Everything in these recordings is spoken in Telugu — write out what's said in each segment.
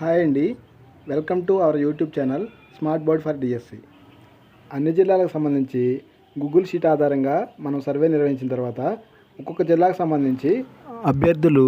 హాయ్ అండి. Welcome to our YouTube channel smart board for DSC. అన్ని జిల్లాలకు సంబంధించి గూగుల్ షీట్ ఆధారంగా మనం సర్వే నిర్వహించిన తర్వాత ఒక్కొక్క జిల్లాకు సంబంధించి అభ్యర్థులు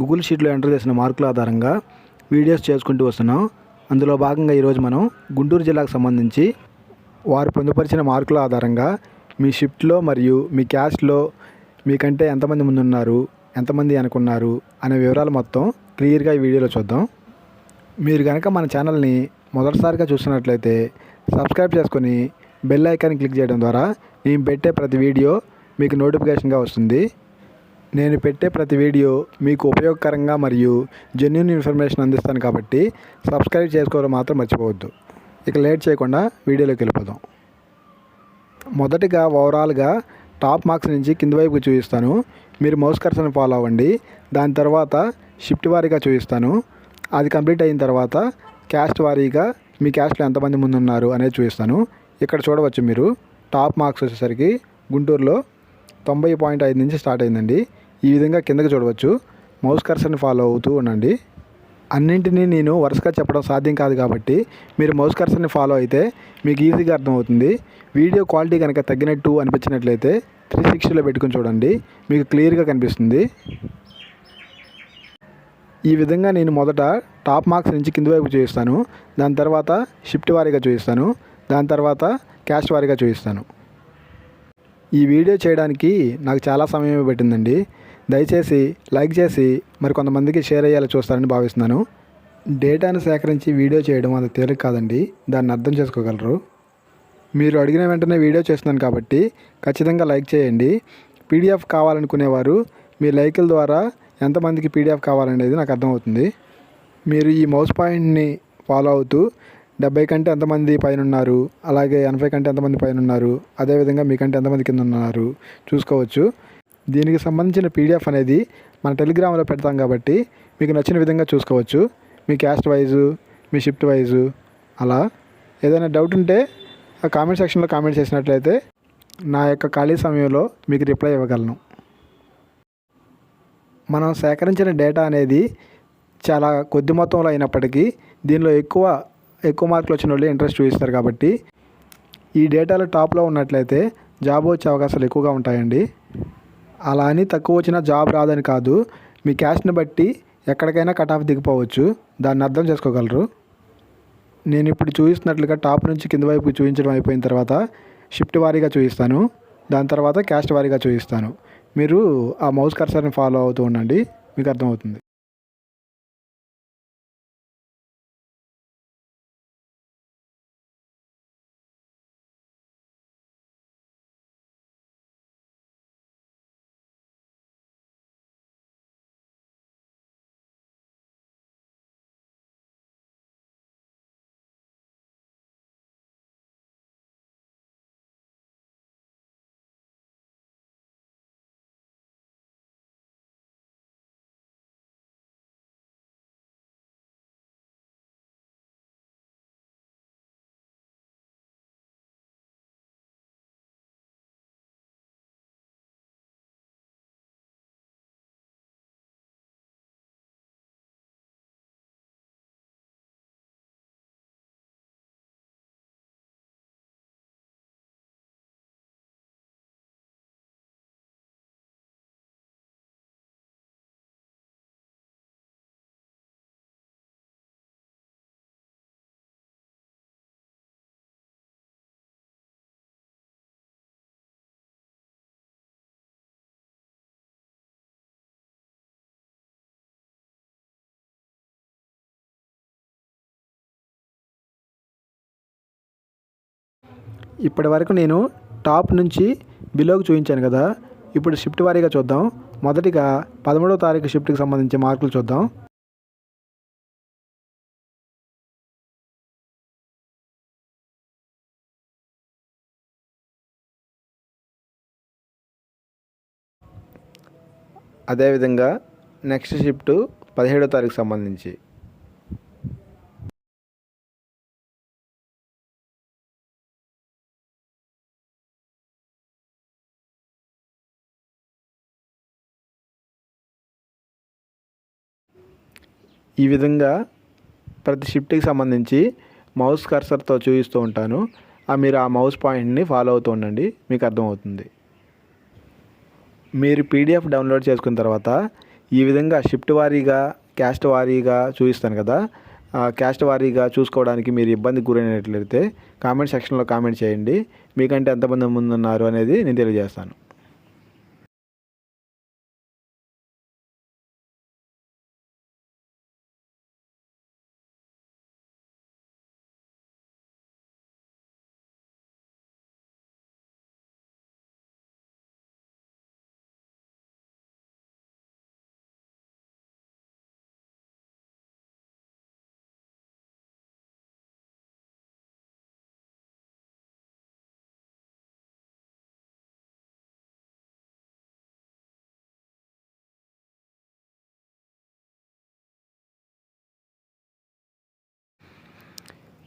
గూగుల్ షీట్లో ఎంటర్ చేసిన మార్కుల ఆధారంగా వీడియోస్ చేసుకుంటూ వస్తున్నాం. అందులో భాగంగా ఈరోజు మనం గుంటూరు జిల్లాకు సంబంధించి వారు పొందుపరిచిన మార్కుల ఆధారంగా మీ షిఫ్ట్లో మరియు మీ క్యాస్ట్లో మీకంటే ఎంతమంది ముందు ఉన్నారు ఎంతమంది అనుకున్నారు అనే వివరాలు మొత్తం క్లియర్గా ఈ వీడియోలో చూద్దాం. మీరు కనుక మన ఛానల్ని మొదటిసారిగా చూస్తున్నట్లయితే సబ్స్క్రైబ్ చేసుకొని బెల్ ఐకాన్ క్లిక్ చేయడం ద్వారా నేను పెట్టే ప్రతి వీడియో మీకు నోటిఫికేషన్గా వస్తుంది. నేను పెట్టే ప్రతి వీడియో మీకు ఉపయోగకరంగా మరియు జెన్యున్ ఇన్ఫర్మేషన్ అందిస్తాను కాబట్టి సబ్స్క్రైబ్ చేసుకోవడం మాత్రం మర్చిపోవద్దు. ఇక లేట్ చేయకుండా వీడియోలోకి వెళ్ళిపోదాం. మొదటిగా ఓవరాల్గా టాప్ మార్క్స్ నుంచి కింది వైపుకి చూపిస్తాను. మీరు మౌస్ కర్సన్ ఫాలో అవ్వండి. దాని తర్వాత షిఫ్ట్ వారీగా చూపిస్తాను. అది కంప్లీట్ అయిన తర్వాత క్యాస్ట్ వారీగా మీ క్యాస్ట్లో ఎంతమంది ముందు ఉన్నారు అనేది చూపిస్తాను. ఇక్కడ చూడవచ్చు మీరు. టాప్ మార్క్స్ వచ్చేసరికి గుంటూరులో తొంభై పాయింట్ ఐదు నుంచి స్టార్ట్ అయిందండి. ఈ విధంగా కిందకి చూడవచ్చు. మౌస్ కర్సర్ని ఫాలో అవుతూ ఉండండి. అన్నింటినీ నేను వరుసగా చెప్పడం సాధ్యం కాదు కాబట్టి మీరు మౌస్ కర్సర్ని ఫాలో అయితే మీకు ఈజీగా అర్థమవుతుంది. వీడియో క్వాలిటీ కనుక తగ్గినట్టు అనిపించినట్లయితే త్రీ సిక్స్టీలో పెట్టుకుని చూడండి. మీకు క్లియర్గా కనిపిస్తుంది. ఈ విధంగా నేను మొదట టాప్ మార్క్స్ నుంచి కింది వైపు చూపిస్తాను. దాని తర్వాత షిఫ్ట్ వారీగా చూపిస్తాను. దాని తర్వాత క్యాస్ట్ వారీగా చూపిస్తాను. ఈ వీడియో చేయడానికి నాకు చాలా సమయం పట్టిందండి దయచేసి లైక్ చేసి మరి కొంతమందికి షేర్ అయ్యేలా చూస్తారని భావిస్తున్నాను. డేటాను సేకరించి వీడియో చేయడం అంత తేలిక కాదండి. దాన్ని అర్థం చేసుకోగలరు. మీరు అడిగిన వెంటనే వీడియో చేస్తున్నాను కాబట్టి ఖచ్చితంగా లైక్ చేయండి. పీడిఎఫ్ కావాలనుకునేవారు మీ లైకుల ద్వారా ఎంతమందికి పీడిఎఫ్ కావాలనేది నాకు అర్థమవుతుంది. మీరు ఈ మౌస్ పాయింట్ని ఫాలో అవుతూ డెబ్బై కంటే ఎంతమంది పైన ఉన్నారు అలాగే ఎనభై కంటే ఎంతమంది పైన ఉన్నారు అదేవిధంగా మీకంటే ఎంతమంది కింద ఉన్నారు చూసుకోవచ్చు. దీనికి సంబంధించిన పీడిఎఫ్ అనేది మన టెలిగ్రామ్లో పెడతాం కాబట్టి మీకు నచ్చిన విధంగా చూసుకోవచ్చు. మీ క్యాస్ట్ వైజు మీ షిఫ్ట్ వైజు అలా. ఏదైనా డౌట్ ఉంటే ఆ కామెంట్ సెక్షన్లో కామెంట్ చేసినట్లయితే నా యొక్క ఖాళీ సమయంలో మీకు రిప్లై ఇవ్వగలను. మనం సేకరించిన డేటా అనేది చాలా కొద్ది మొత్తంలో అయినప్పటికీ దీనిలో ఎక్కువ ఎక్కువ మార్కులు వచ్చిన వాళ్ళు ఇంట్రెస్ట్ చూపిస్తారు కాబట్టి ఈ డేటాలో టాప్లో ఉన్నట్లయితే జాబ్ వచ్చే అవకాశాలు ఎక్కువగా ఉంటాయండి. అలా అని తక్కువ వచ్చిన జాబ్ రాదని కాదు మీ క్యాస్ట్ని బట్టి ఎక్కడికైనా కట్ ఆఫ్ దిగిపోవచ్చు. దాన్ని అర్థం చేసుకోగలరు. నేను ఇప్పుడు చూపిస్తున్నట్లుగా టాప్ నుంచి కింద వైపు చూపించడం అయిపోయిన తర్వాత షిఫ్ట్ వారీగా చూపిస్తాను. దాని తర్వాత క్యాస్ట్ వారీగా చూపిస్తాను. మీరు ఆ మౌస్ కర్సర్ని ఫాలో అవుతూ ఉండండి. మీకు అర్థమవుతుంది. ఇప్పటి వరకు నేను టాప్ నుంచి బిలోకి చూపించాను కదా ఇప్పుడు షిఫ్ట్ వారీగా చూద్దాం. మొదటిగా పదమూడవ తారీఖు షిఫ్ట్కి సంబంధించి మార్కులు చూద్దాం. అదేవిధంగా నెక్స్ట్ షిఫ్ట్ పదిహేడో తారీఖు సంబంధించి. ఈ విధంగా ప్రతి షిఫ్ట్కి సంబంధించి మౌస్ కర్సర్తో చూపిస్తూ ఉంటాను. ఆ మీరు ఆ మౌస్ పాయింట్ని ఫాలో అవుతూ ఉండండి. మీకు అర్థమవుతుంది. మీరు పీడిఎఫ్ డౌన్లోడ్ చేసుకున్న తర్వాత ఈ విధంగా షిఫ్ట్ వారీగా క్యాస్ట్ వారీగా చూపిస్తాను కదా. ఆ క్యాస్ట్ వారీగా చూసుకోవడానికి మీరు ఇబ్బందికి గురైనట్లయితే కామెంట్ సెక్షన్లో కామెంట్ చేయండి. మీకంటే ఎంతమంది ముందున్నారు అనేది నేను తెలియజేస్తాను.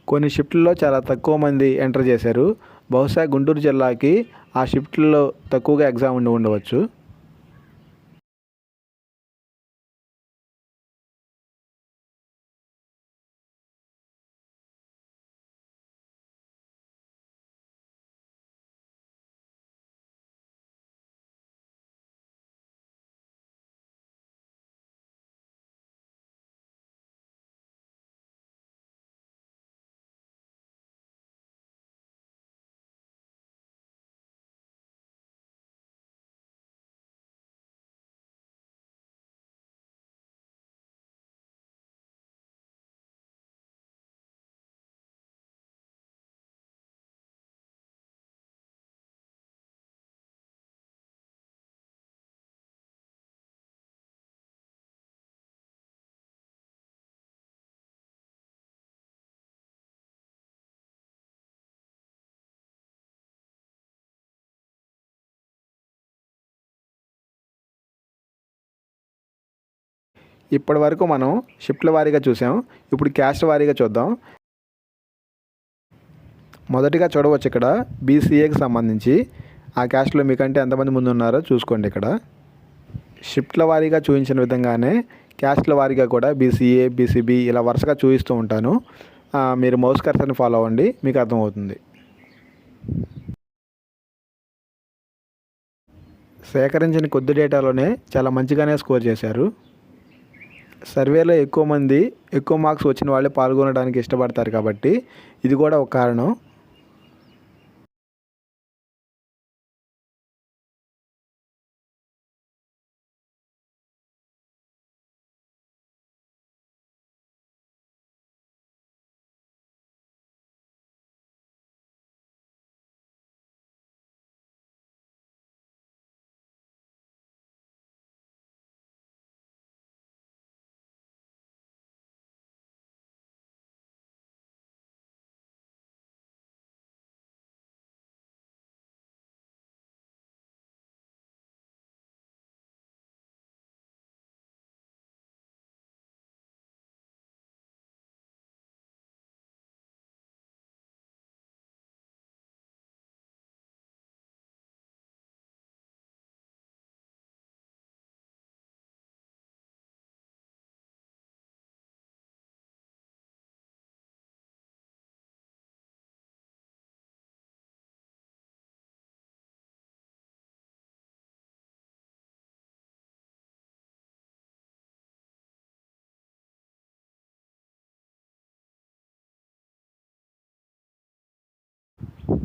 కొన్ని షిఫ్ట్లలో చాలా తక్కువ మంది ఎంటర్ చేశారు. బహుశా గుంటూరు జిల్లాకి ఆ షిఫ్ట్లలో తక్కువగా ఎగ్జామ్ ఉండి ఉండవచ్చు. ఇప్పటి వరకు మనం షిఫ్ట్ల వారీగా చూసాం. ఇప్పుడు క్యాస్ట్ వారీగా చూద్దాం. మొదటిగా చూడవచ్చు ఇక్కడ బీసీఏకి సంబంధించి. ఆ క్యాస్ట్లో మీకంటే ఎంతమంది ముందు ఉన్నారో చూసుకోండి ఇక్కడ. షిఫ్ట్ల వారీగా చూపించిన విధంగానే క్యాస్ట్ల వారీగా కూడా బీసీఏ బీసీబీ ఇలా వరుసగా చూపిస్తూ ఉంటాను. మీరు మౌస్ కర్సర్ని ఫాలో అవ్వండి మీకు అర్థమవుతుంది. సేకరించిన కొద్ది డేటాలోనే చాలా మంచిగానే స్కోర్ చేశారు. సర్వేలో ఎక్కువ మంది ఎక్కువ మార్క్స్ వచ్చిన వాళ్ళే పాల్గొనడానికి ఇష్టపడతారు కాబట్టి ఇది కూడా ఒక కారణం.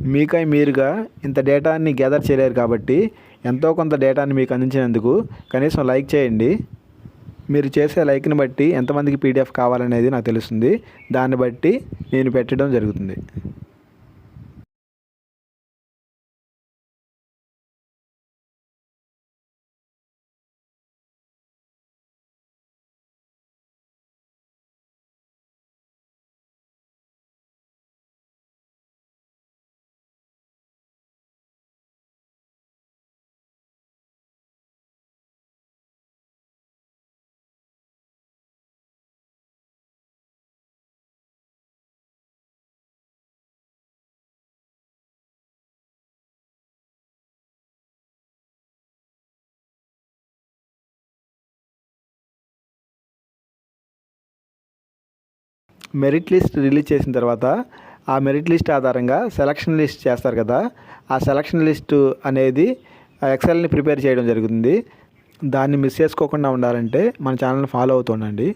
మీకై మీరుగా ఇంత డేటాని గ్యాదర్ చేయలేరు కాబట్టి ఎంతో కొంత డేటాని మీకు అందించినందుకు కనీసం లైక్ చేయండి. మీరు చేసే లైక్ని బట్టి ఎంతమందికి పీడిఎఫ్ కావాలనేది నాకు తెలుస్తుంది. దాన్ని బట్టి నేను పెట్టడం జరుగుతుంది. మెరిట్ లిస్ట్ రిలీజ్ చేసిన తర్వాత ఆ మెరిట్ లిస్ట్ ఆధారంగా సెలక్షన్ లిస్ట్ చేస్తారు కదా. ఆ సెలక్షన్ లిస్ట్ అనేది ఎక్సెల్ని ప్రిపేర్ చేయడం జరుగుతుంది. దాన్ని మిస్ చేసుకోకుండా ఉండాలంటే మన ఛానల్ని ఫాలో అవుతుండండి